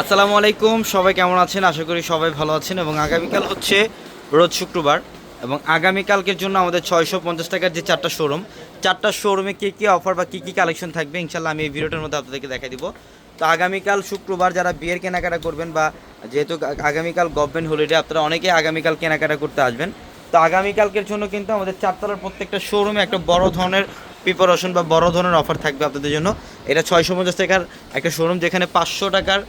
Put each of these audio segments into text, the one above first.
আসসালামু আলাইকুম, সবাই কেমন আছেন? আশা করি সবাই ভালো আছেন এবং আগামীকাল হচ্ছে রোজ শুক্রবার এবং আগামীকালকের জন্য আমাদের ছয়শো পঞ্চাশ টাকার যে চারটা শোরুম চারটা শোরুমে কী কী অফার বা কী কী কালেকশন থাকবে ইনশাল্লাহ আমি এই ভিডিওটার মধ্যে আপনাদেরকে দেখাই দিব। তো আগামীকাল শুক্রবার যারা বিয়ের কেনাকাটা করবেন বা যেহেতু আগামীকাল গভর্নমেন্ট হলিডে আপনারা অনেকেই আগামীকাল কেনাকাটা করতে আসবেন। তো আগামীকালকের জন্য কিন্তু আমাদের চারতলার প্রত্যেকটা শোরুমে একটা বড় ধরনের প্রিপারেশন বা বড় ধরনের অফার থাকবে আপনাদের জন্য। এটা ছয়শো পঞ্চাশ টাকার একটা শোরুম যেখানে পাঁচশো টাকার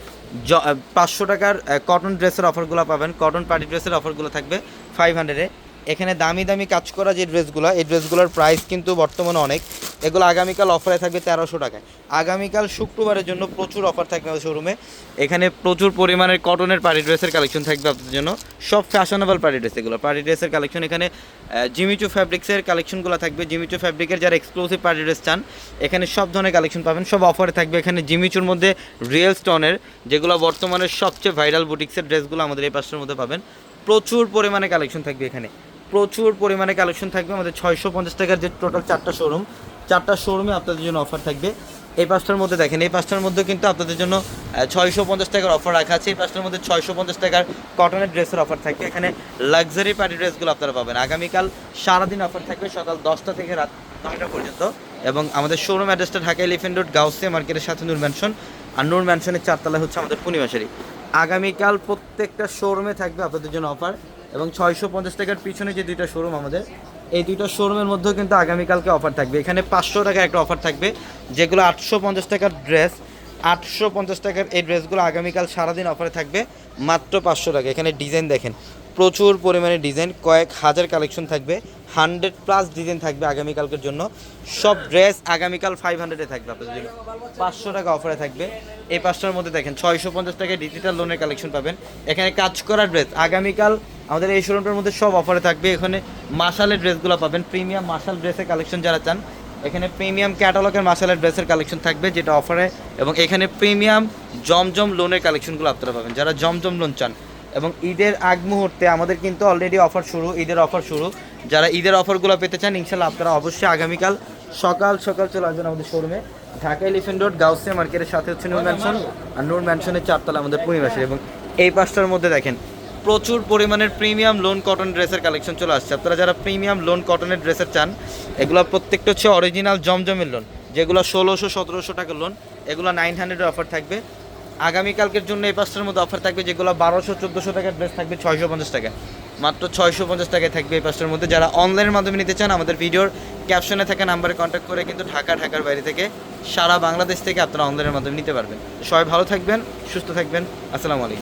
পাঁচশো টাকার কটন ড্রেসের অফারগুলো পাবেন। কটন পার্টি ড্রেসের অফারগুলো থাকবে ফাইভ হান্ড্রেডে এখানে দামি দামি কাজ করা যে ড্রেসগুলো, এই ড্রেসগুলোর প্রাইস কিন্তু বর্তমানে অনেক। এগুলো আগামীকাল অফারে থাকবে তেরোশো টাকায়। আগামীকাল শুক্রবারের জন্য প্রচুর অফার থাকবে শোরুমে এখানে প্রচুর পরিমাণের কটনের পার্টি ড্রেসের কালেকশন থাকবে আপনাদের জন্য। সব ফ্যাশনেবল পার্টি ড্রেস এগুলো। পার্টি ড্রেসের কালেকশন এখানে জিমিচু ফ্যাব্রিক্সের কালেকশনগুলো থাকবে। জিমিচু ফ্যাব্রিকের যারা এক্সক্লুসিভ পার্টি ড্রেস চান, এখানে সব ধরনের কালেকশন পাবেন। সব অফারে থাকবে এখানে জিমিচুর মধ্যে রিয়েল স্টোনের যেগুলো বর্তমানে সবচেয়ে ভাইরাল বুটিক্সের ড্রেসগুলো আমাদের এই পাশের মধ্যে পাবেন। প্রচুর পরিমাণে কালেকশন থাকবে এখানে। প্রচুর পরিমাণে কালেকশন থাকবে। আমাদের ছয়শো পঞ্চাশ টাকার যে টোটাল চারটা শোরুম চারটা শোরুমে আপনাদের জন্য অফার থাকবে। এই পাঁচটার মধ্যে দেখেন, এই পাঁচটার মধ্যে কিন্তু আপনাদের জন্য ছয়শো পঞ্চাশ টাকার অফার রাখা আছে। এই পাঁচটার মধ্যে ছয়শো পঞ্চাশ টাকার কটনের ড্রেসের অফার থাকবে। এখানে লাক্সারি পার্টি ড্রেসগুলো আপনারা পাবেন। আগামীকাল সারাদিন অফার থাকবে সকাল দশটা থেকে রাত নয়টা পর্যন্ত। এবং আমাদের শোরুম অ্যাড্রেসটা ঢাকা এলিফেন্ট রোড গাউসে মার্কেটের সাথে নূর ম্যানশন আর নূর ম্যানশনের চারতলা হচ্ছে আমাদের পূর্ণিমাশারি। আগামীকাল প্রত্যেকটা শোরুমে থাকবে আপনাদের জন্য অফার এবং ছয়শো পঞ্চাশ টাকার পিছনে যে দুইটা শোরুম আমাদের, এই দুইটা শোরুমের মধ্যেও কিন্তু আগামীকালকে অফার থাকবে। এখানে পাঁচশো টাকা একটা অফার থাকবে, যেগুলো আটশো পঞ্চাশ টাকার ড্রেস আটশো পঞ্চাশ টাকার এই ড্রেসগুলো আগামীকাল সারাদিন অফারে থাকবে, মাত্র পাঁচশো টাকা। এখানে ডিজাইন দেখেন প্রচুর পরিমাণে ডিজাইন কয়েক হাজার কালেকশন থাকবে হান্ড্রেড প্লাস ডিজাইন থাকবে আগামীকালকের জন্য। সব ড্রেস আগামীকাল ফাইভ হান্ড্রেডে থাকবে আপনাদের জন্য। পাঁচশো টাকা অফারে থাকবে। এই পাঁচটার মধ্যে দেখেন, ছয়শো পঞ্চাশ টাকায় ডিজিটাল লোনের কালেকশন পাবেন। এখানে কাজ করা ড্রেস আগামীকাল আমাদের এই শোরুমটার মধ্যে সব অফারে থাকবে। এখানে মাসালের ড্রেসগুলো পাবেন প্রিমিয়াম মাসাল ড্রেসের কালেকশন যারা চান। এখানে প্রিমিয়াম ক্যাটালগের মাসালের ড্রেসের কালেকশন থাকবে যেটা অফারে এবং এখানে প্রিমিয়াম জমজম লোনের কালেকশনগুলো আপনারা পাবেন। যারা জমজম লোন চান এবং ঈদের আগ মুহূর্তে আমাদের কিন্তু অলরেডি অফার শুরু, ঈদের অফার শুরু। যারা ঈদের অফারগুলো পেতে চান, ইনশাল্লাহ আপনারা অবশ্যই আগামীকাল সকাল সকাল চলে আসবেন আমাদের শোরুমে ঢাকা এলিফেন্ট রোড গাউসিয়া মার্কেটের সাথে হচ্ছে নূর ম্যানশন আর নূর ম্যানশনের চারতলা আমাদের পরিবেশে এবং এই পাঁচটার মধ্যে দেখেন, প্রচুর পরিমাণের প্রিমিয়াম লোন কটন ড্রেসের কালেকশন চলে আসছে। আপনারা যারা প্রিমিয়াম লোন কটনের ড্রেসের চান, এগুলো প্রত্যেকটা হচ্ছে অরিজিনাল জমজমের লোন যেগুলো ষোলোশো, সতেরোশো টাকার লোন এগুলো নাইন হান্ড্রেডের অফার থাকবে। আগামীকালকের জন্য এই পাঁচটার মধ্যে অফার থাকবে যেগুলো বারোশো, চোদ্দোশো টাকার ড্রেস থাকবে ছয়শো পঞ্চাশ টাকা মাত্র ছয়শো পঞ্চাশ টাকায় থাকবে এই পাঁচটার মধ্যে। যারা অনলাইনের মাধ্যমে নিতে চান, আমাদের ভিডিওর ক্যাপশনে থাকা নাম্বারে কন্ট্যাক্ট করে কিন্তু ঢাকা, ঢাকার বাইরে থেকে সারা বাংলাদেশ থেকে আপনারা অনলাইনের মাধ্যমে নিতে পারবেন। সবাই ভালো থাকবেন, সুস্থ থাকবেন। আসসালামু আলাইকুম।